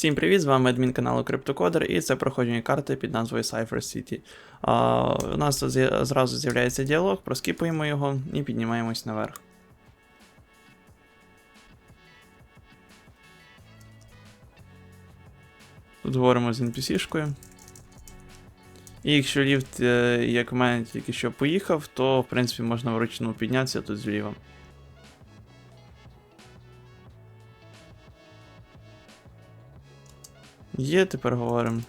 Всім привіт, з вами адмін каналу CryptoCoder і це проходження карти під назвою Cypher City. А, у нас зразу з'являється діалог, проскіпуємо його і піднімаємось наверх. Тут говоримо з NPC-шкою. І якщо ліфт, е, як в мене тільки що поїхав, то в принципі можна вручну піднятися тут зліва. Є, тепер говоримо.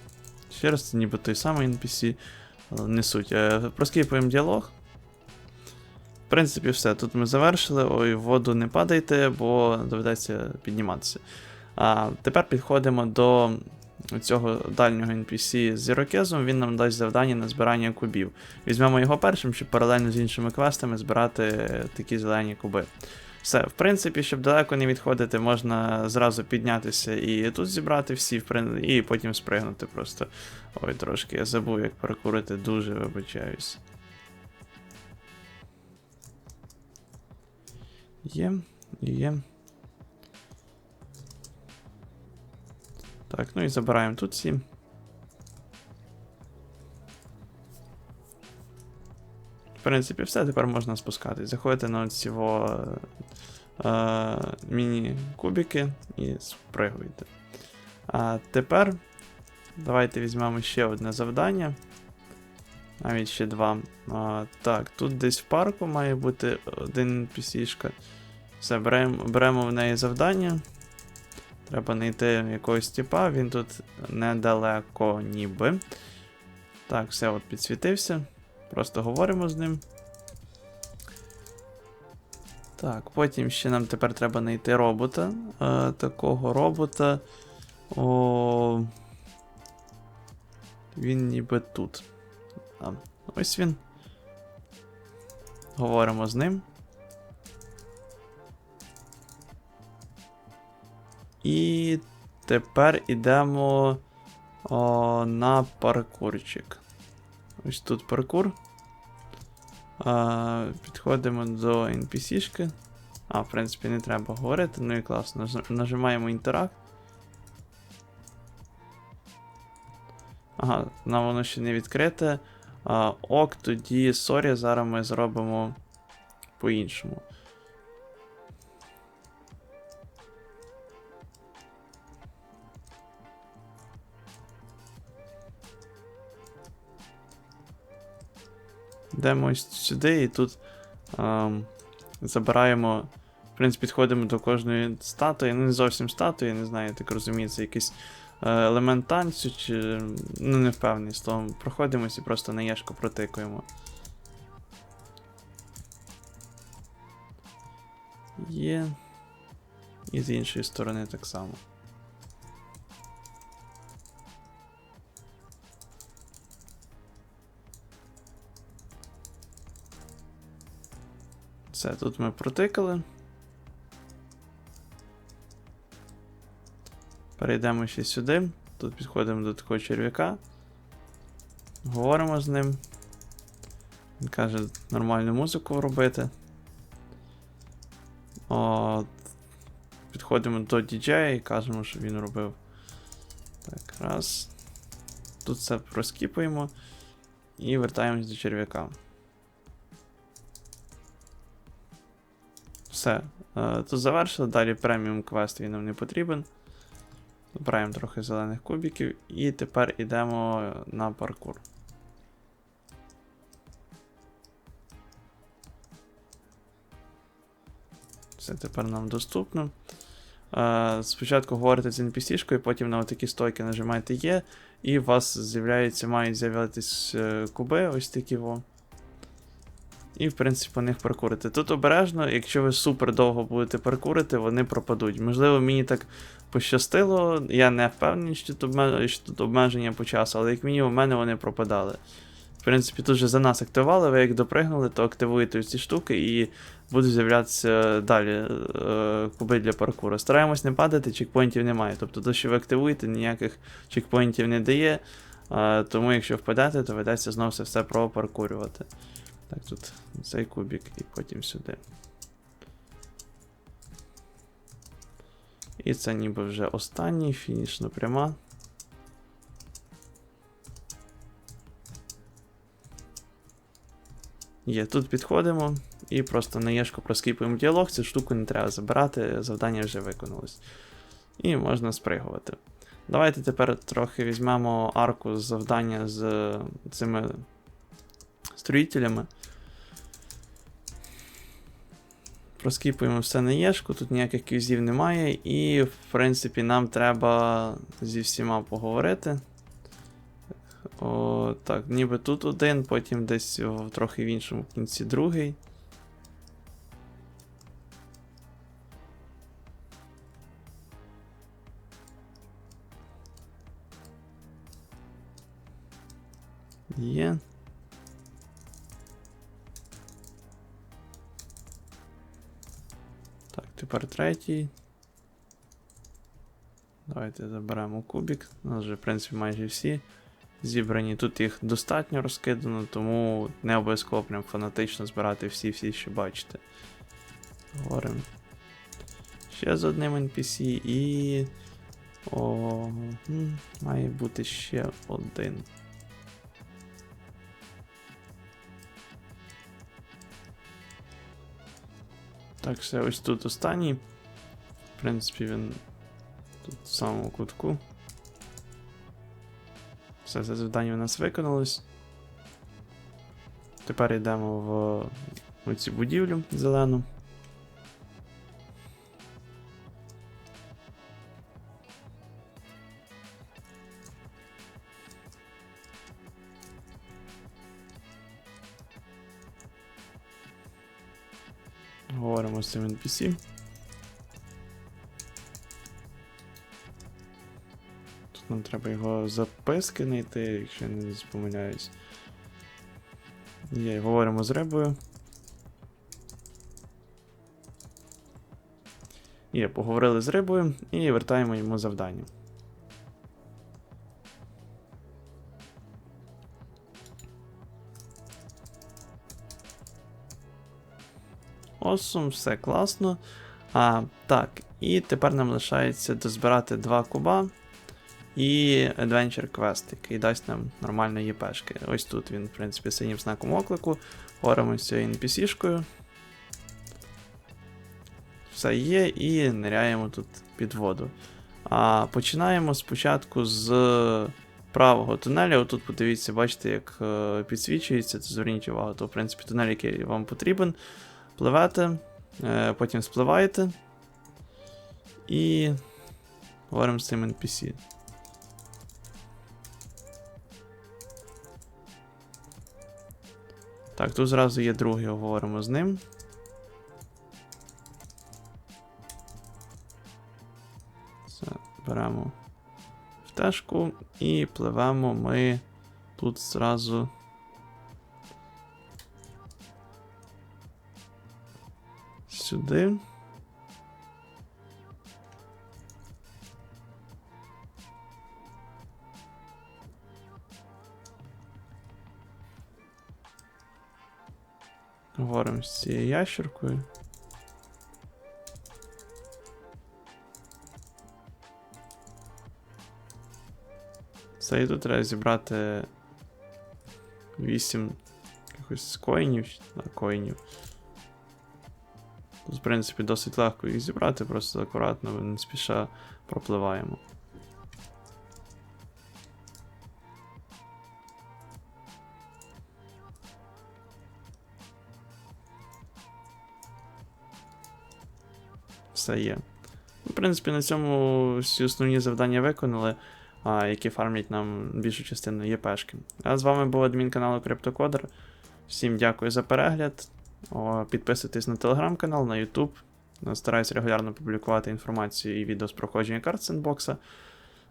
Ще раз, це ніби той самий NPC, не суть. Е, Проскіпуємо діалог. В принципі, все. Тут ми завершили. Ой, в воду не падайте, бо доведеться підніматися. А тепер підходимо до цього дальнього NPC з Ірокезом. Він нам дасть завдання на збирання кубів. Візьмемо його першим, щоб паралельно з іншими квестами збирати такі зелені куби. Все, в принципі, щоб далеко не відходити, можна зразу піднятися і тут зібрати всі, і потім спригнути просто. Ой, трошки я забув, як паркурити, дуже вибачаюсь. Є, є. Так, ну і забираємо тут всі. В принципі, все, тепер можна спускатись. Заходите на цього е, міні-кубики і спригуйте. А тепер давайте візьмемо ще одне завдання. Навіть ще два. А, так, тут десь в парку має бути один NPC-шка. Все, беремо, беремо в неї завдання. Треба знайти якогось типа, він тут недалеко ніби. Так, все от підсвітився. Просто говоримо з ним. Так, потім ще нам тепер треба знайти робота. Е, такого робота. О... Він ніби тут. А, ось він. Говоримо з ним. І тепер ідемо о, на паркурчик. Ось тут паркур. А, підходимо до NPC-шки. А, в принципі, не треба говорити, ну і класно. Нажимаємо інтеракт. Ага, нам воно ще не відкрите. А, ок, тоді, сорі, зараз ми зробимо по-іншому. Йдемо сюди і тут ем, забираємо. В принципі, підходимо до кожної статуї. Ну, не зовсім статуї, не знаю, так розумію, це якийсь е, елемент танцю, чи. Ну, не впевнений того. Проходимось і просто на яшку протикуємо. Є. І з іншої сторони так само. Все, тут ми протикали. Перейдемо ще сюди. Тут підходимо до такого черв'яка. Говоримо з ним. Він каже, нормальну музику робити. От. Підходимо до діджея і кажемо, що він робив. Так, раз. Тут все проскіпуємо. І вертаємось до черв'яка. Все. Е, Тут завершили. Далі преміум квест він нам не потрібен. Збираємо трохи зелених кубиків. І тепер йдемо на паркур. Все тепер нам доступно. Е, Спочатку говорите з NPC-шкою, потім на отакі стойки нажимаєте Є, і у вас з'являється, мають з'являтися е, куби, ось такі во. І, в принципі, по них паркурити. Тут обережно, якщо ви супер довго будете паркурити, вони пропадуть. Можливо, мені так пощастило, я не впевнений, що тут, обмеження по часу, але як мінімум у мене вони пропадали. В принципі, тут вже за нас активували, ви як допригнули, то активуєте ці штуки і будуть з'являтися далі е, куби для паркуру. Стараємось не падати, чекпоінтів немає. Тобто, те, що ви активуєте, ніяких чекпоінтів не дає. Е, тому якщо впадете, то ведеться знову все пропаркурювати. Так, тут цей кубик і потім сюди. І це ніби вже останній фінішна пряма. Є, тут підходимо і просто на єшку проскіпуємо діалог, цю штуку не треба забирати, завдання вже виконалось. І можна спригувати. Давайте тепер трохи візьмемо арку з завдання з цими строїтелями. Проскіпуємо все на єшку, тут ніяких квізів немає, і, в принципі, нам треба зі всіма поговорити. О, так, ніби тут один, потім десь о, трохи в іншому кінці другий. Є. Третій. Давайте заберемо кубик. У нас вже, в принципі, майже всі зібрані. Тут їх достатньо розкидано, тому не обов'язково прям фанатично збирати всі-всі, що бачите. Говоримо. Ще з одним NPC і. О, має бути ще один. Так, все, ось тут останній. В принципі, він тут в самому кутку. Все, це завдання у нас виконалось. Тепер йдемо в оцю будівлю зелену. Говоримо з цим NPC. Тут нам треба його записки знайти, якщо я не помиляюсь. Є, говоримо з рибою. Є, поговорили з рибою і вертаємо йому завдання. Осум, все класно. А, Так, і тепер нам лишається дозбирати два куба і Adventure Quest, який дасть нам нормально ЄПшки. Ось тут він, в принципі, синім знаком оклику. Говоримо цією NPC-шкою. Все є, і ниряємо тут під воду. А Починаємо спочатку з правого тунеля. Отут подивіться, бачите, як е, підсвічується, зверніть увагу, то в принципі тунель, який вам потрібен. Пливете, потім спливаєте. І говоримо з цим NPC. Так, тут зразу є другий, говоримо з ним. Все, беремо втежку і пливемо ми тут зразу. Сюди. Говоримо з цією ящеркою. Це і тут треба зібрати 8 якихось коїнів, коїнів. В принципі, досить легко їх зібрати, просто акуратно, не спіша пропливаємо. Все є. В принципі, на цьому всі основні завдання виконали, а, які фармлять нам більшу частину ЄПшки. А з вами був адмін каналу Криптокодер. Всім дякую за перегляд. Підписуйтесь на телеграм-канал, на YouTube. Стараюся регулярно публікувати інформацію і відео з проходження карт сендбокса.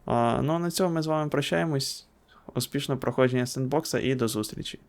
Ну а на цьому ми з вами прощаємось. Успішного проходження сендбокса і до зустрічі!